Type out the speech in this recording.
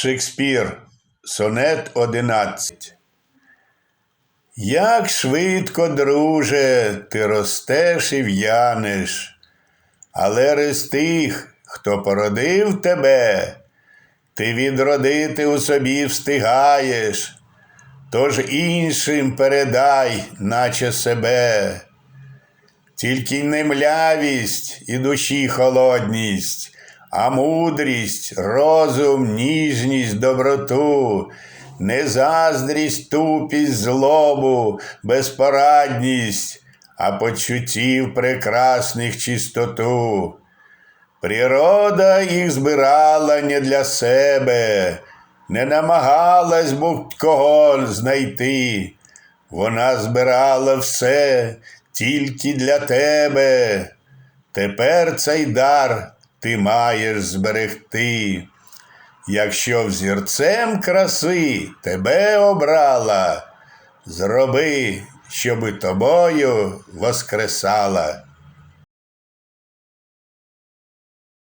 Шекспір, сонет 11. Як швидко, друже, ти ростеш і в'янеш, але рис тих, хто породив тебе, ти відродити у собі встигаєш, тож іншим передай, наче себе. Тільки не млявість і душі холодність, а мудрість, розум, ніжність, доброту, не заздрість, тупість, злобу, безпорадність, а почуттів прекрасних чистоту. Природа їх збирала не для себе, не намагалась будь-кого знайти. Вона збирала все тільки для тебе. Тепер цей дар ти маєш зберегти. Якщо взірцем краси тебе обрала, зроби, щоби тобою воскресала.